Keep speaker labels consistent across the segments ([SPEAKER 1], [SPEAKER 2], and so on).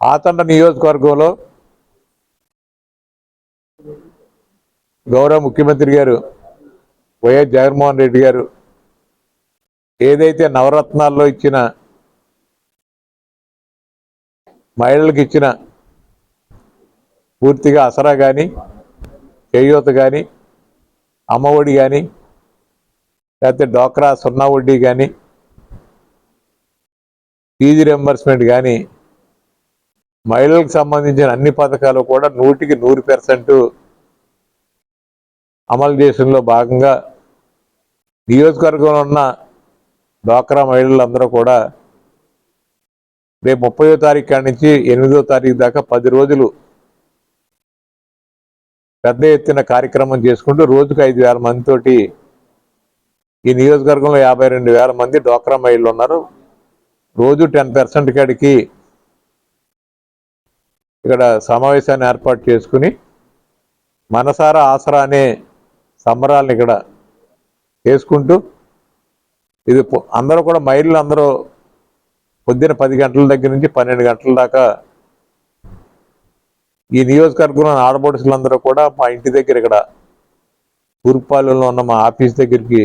[SPEAKER 1] ఆతండ నియోజకవర్గంలో గౌరవ ముఖ్యమంత్రి గారు వైఎస్ జగన్మోహన్ రెడ్డి గారు ఏదైతే నవరత్నాల్లో ఇచ్చిన మహిళలకు ఇచ్చిన పూర్తిగా అసరా కానీ చేయూత కానీ అమ్మఒడి కానీ లేకపోతే డోక్రా సున్నా వడ్డీ కానీ ఫీజు రెంబర్స్మెంట్ కానీ మహిళలకు సంబంధించిన అన్ని పథకాలు కూడా నూటికి నూరు పెర్సెంట్ అమలు చేసడంలో భాగంగా నియోజకవర్గంలో ఉన్న డ్వాక్రా మహిళలందరూ కూడా రేపు ముప్పయో తారీఖు నుంచి ఎనిమిదో తారీఖు దాకా పది రోజులు పెద్ద ఎత్తున కార్యక్రమం చేసుకుంటూ రోజుకు ఐదు వేల మందితోటి ఈ నియోజకవర్గంలో యాభై రెండు వేల మంది డ్వాక్రా మహిళలు ఉన్నారు. రోజు టెన్ పర్సెంట్ కాడికి ఇక్కడ సమావేశాన్ని ఏర్పాటు చేసుకుని మనసారా ఆసరా అనే సంబరాలను ఇక్కడ చేసుకుంటూ ఇది అందరూ కూడా మహిళలు అందరూ పొద్దున పది గంటల దగ్గర నుంచి పన్నెండు గంటల దాకా ఈ నియోజకవర్గంలో ఆడపడుచులందరూ కూడా మా ఇంటి దగ్గర ఇక్కడ తూర్పాలెంలో ఉన్న మా ఆఫీస్ దగ్గరికి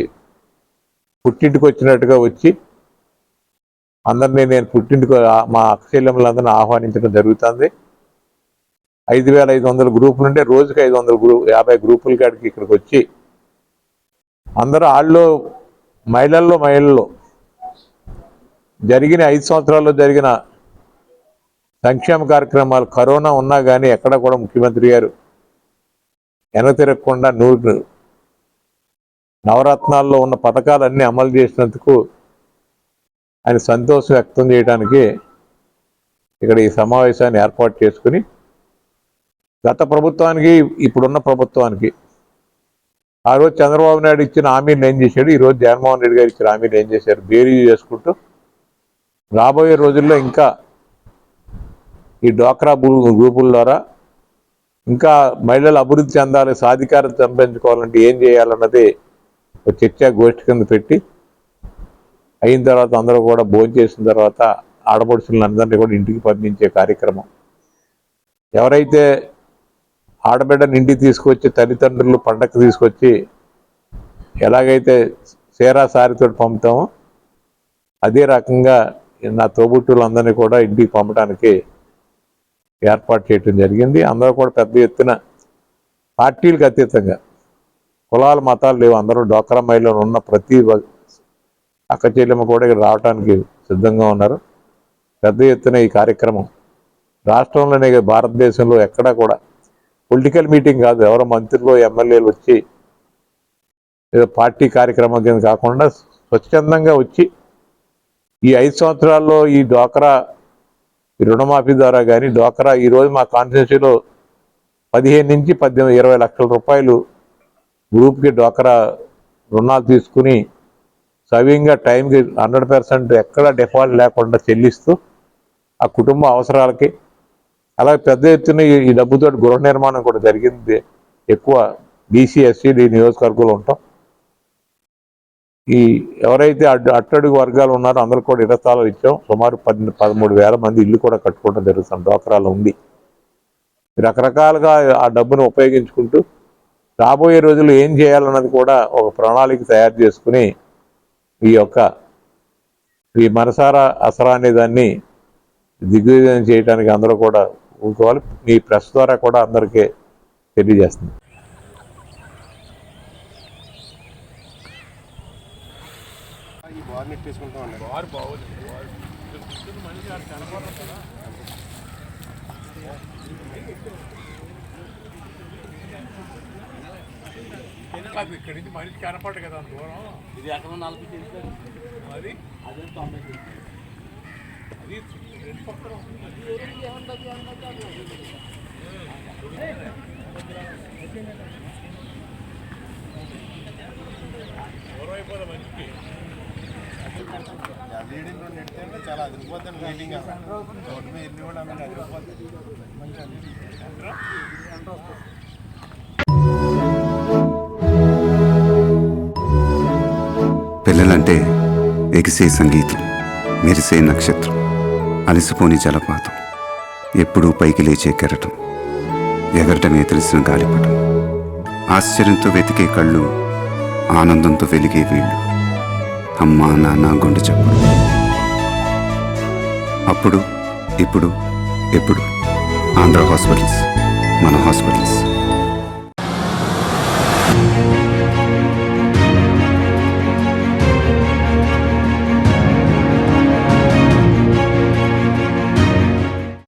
[SPEAKER 1] పుట్టింటికి వచ్చినట్టుగా వచ్చి అందరినీ నేను పుట్టింటికి మా మా అక్కచెల్లెములందరినీ ఆహ్వానించడం జరుగుతుంది. ఐదు వేల ఐదు వందల గ్రూపులు ఉంటే రోజుకి ఐదు వందల గ్రూప్ యాభై గ్రూపుల కాడికి ఇక్కడికి వచ్చి అందరూ వాళ్ళు మహిళల్లో మహిళల్లో జరిగిన ఐదు సంవత్సరాల్లో జరిగిన సంక్షేమ కార్యక్రమాలు కరోనా ఉన్నా కానీ ఎక్కడ కూడా ముఖ్యమంత్రి గారు వెనక తిరగకుండా నూరు నవరత్నాల్లో ఉన్న పథకాలన్నీ అమలు చేసినందుకు ఆయన సంతోషం వ్యక్తం చేయడానికి ఇక్కడ ఈ సమావేశాన్ని ఏర్పాటు చేసుకుని గత ప్రభుత్వానికి ఇప్పుడున్న ప్రభుత్వానికి. ఆ రోజు చంద్రబాబు నాయుడు ఇచ్చిన హామీని ఏం చేశాడు? ఈరోజు జగన్మోహన్ రెడ్డి గారు ఇచ్చిన హామీని ఏం చేశారు? బేరీ చేసుకుంటూ రాబోయే రోజుల్లో ఇంకా ఈ డ్వాక్రా గ్రూపుల ద్వారా ఇంకా మహిళలు అభివృద్ధి చెందాలి సాధికారత సంపాదించుకోవాలంటే ఏం చేయాలన్నది ఒక చర్చా గోష్ఠి కింద పెట్టి అయిన తర్వాత అందరూ కూడా భోజనం చేసిన తర్వాత ఆడపడుచులను అందరినీ కూడా ఇంటికి పంపించే కార్యక్రమం. ఎవరైతే ఆడబిడ్డని ఇంటికి తీసుకొచ్చి తల్లిదండ్రులు పండగకు తీసుకొచ్చి ఎలాగైతే సేరా సారితో పంపుతామో అదే రకంగా నా తోబుట్టులందరినీ కూడా ఇంటికి పంపడానికి ఏర్పాటు చేయటం జరిగింది. అందరూ కూడా పెద్ద ఎత్తున పార్టీలకు అతీతంగా కులాల మతాలు లేవు. అందరూ డోక్రా ఉన్న ప్రతి అక్క చెల్లెమ్మ కూడా ఇక్కడ రావడానికి సిద్ధంగా ఉన్నారు. పెద్ద ఎత్తున ఈ కార్యక్రమం రాష్ట్రంలోనే భారతదేశంలో ఎక్కడా కూడా పొలిటికల్ మీటింగ్ కాదు ఎవరో మంత్రులు ఎమ్మెల్యేలు వచ్చి ఏదో పార్టీ కార్యక్రమం కింద కాకుండా స్వచ్ఛందంగా వచ్చి ఈ ఐదు సంవత్సరాల్లో ఈ డ్వాక్రా ఈ రుణమాఫీ ద్వారా కానీ డ్వాక్రా ఈరోజు మా కాన్స్టిట్యూన్సీలో పదిహేను నుంచి పద్దెనిమిది ఇరవై లక్షల రూపాయలు గ్రూప్కి డ్వాక్రా రుణాలు తీసుకుని సవ్యంగా టైంకి హండ్రెడ్ పర్సెంట్ ఎక్కడ డిఫాల్ట్ లేకుండా చెల్లిస్తూ ఆ కుటుంబ అవసరాలకి అలాగే పెద్ద ఎత్తున ఈ- డబ్బుతో గృహ నిర్మాణం కూడా జరిగింది. ఎక్కువ బీసీ ఎస్సీ నియోజకవర్గంలో ఉంటాం. ఈ ఎవరైతే అడ్డు అట్టడుగు వర్గాలు ఉన్నారో అందరూ కూడా ఇళ్ళ ఇచ్చాం. సుమారు పది పదమూడు వేల మంది ఇల్లు కూడా కట్టుకోవడం జరుగుతుంది. డోకరాలు ఉంది రకరకాలుగా ఆ డబ్బును ఉపయోగించుకుంటూ రాబోయే రోజుల్లో ఏం చేయాలన్నది కూడా ఒక ప్రణాళిక తయారు చేసుకుని ఈ యొక్క ఈ మనసారా అసరా అనే దాన్ని దిగ్విజయం చేయడానికి అందరూ కూడా ఊరుకోవాలి మీ ప్రెస్ ద్వారా కూడా అందరికీ తెలియజేస్తుంది. ఇక్కడి నుంచి మనిషి కనపడదు కదా దూరం.
[SPEAKER 2] ఇది ఎక్కడ నలభై
[SPEAKER 1] అది
[SPEAKER 2] అదే తొంభై లీడింగ్ నుండి ఎడితే చాలా అదిరిపోతాను లీడింగ్ రోడ్డు మీద ఎన్ని కూడా ఆమె అదిరిపోతుంది మంచిగా
[SPEAKER 3] పిల్లలంటే ఎగిసే సంగీతం మెరిసే నక్షత్రం. అలసిపోని జలపాతం. ఎప్పుడూ పైకి లేచే కెరటం. ఎగరటమే తెలిసిన గాలిపటం. ఆశ్చర్యంతో వెతికే కళ్ళు ఆనందంతో వెలిగే వీళ్ళు. అమ్మా నాన్న గుండె చప్పుడు. అప్పుడు ఇప్పుడు ఎప్పుడు? ఆంధ్ర హాస్పిటల్స్ మన హాస్పిటల్స్.